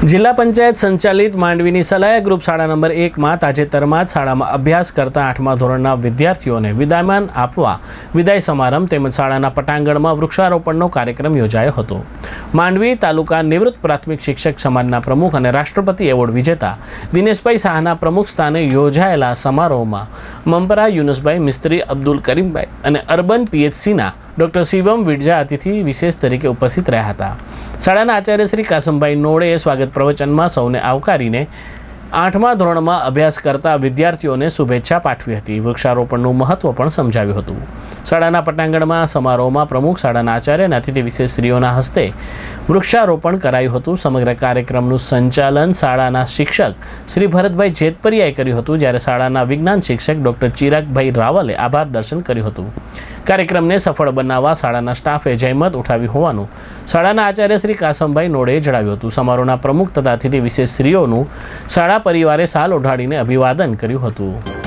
જિલ્લા પંચાયત સંચાલિત માંડવીની સલાયા ગ્રુપ શાળા નંબર એકમાં તાજેતરમાં જ શાળામાં અભ્યાસ કરતા આઠમા ધોરણના વિદ્યાર્થીઓને વિદાયમાન આપવા વિદાય સમારંભ તેમજ શાળાના પટાંગણમાં વૃક્ષારોપણનો કાર્યક્રમ યોજાયો હતો. માંડવી તાલુકા નિવૃત્ત પ્રાથમિક શિક્ષક સમાજના પ્રમુખ અને રાષ્ટ્રપતિ એવોર્ડ વિજેતા દિનેશભાઈ શાહના પ્રમુખ સ્થાને યોજાયેલા સમારોહમાં મમપરા યુનુસભાઈ, મિસ્ત્રી અબ્દુલ કરીમભાઈ અને અર્બન પીએચસીના ડૉક્ટર શિવમ વિડજા અતિથિ વિશેષ તરીકે ઉપસ્થિત રહ્યા હતા. શાળાના આચાર્ય શ્રી કાસમભાઈ નોડેએ સ્વાગત પ્રવચનમાં સૌને આવકારીને આઠમા ધોરણમાં અભ્યાસ કરતા વિદ્યાર્થીઓને શુભેચ્છા પાઠવી હતી. વૃક્ષારોપણનું મહત્વ પણ સમજાવ્યું હતું. શાળાના પટાંગણમાં સમારોહમાં પ્રમુખ શાળાના આચાર્ય અને અતિથિ વિશેષશ્રીઓના હસ્તે વૃક્ષારોપણ કરાયું હતું. સમગ્ર કાર્યક્રમનું સંચાલન શાળાના શિક્ષક શ્રી ભરતભાઈ જેતપરિયાએ કર્યું હતું, જ્યારે શાળાના વિજ્ઞાન શિક્ષક ડૉક્ટર ચિરાગભાઈ રાવલે આભાર દર્શન કર્યું હતું. કાર્યક્રમને સફળ બનાવવા શાળાના સ્ટાફે જહેમત ઉઠાવી હોવાનું શાળાના આચાર્ય શ્રી કાસમભાઈ નોડેએ જણાવ્યું હતું. સમારોહના પ્રમુખ તથા અતિથિ વિશેષશ્રીઓનું શાળા પરિવારે સાલ ઓઢાડીને અભિવાદન કર્યું હતું.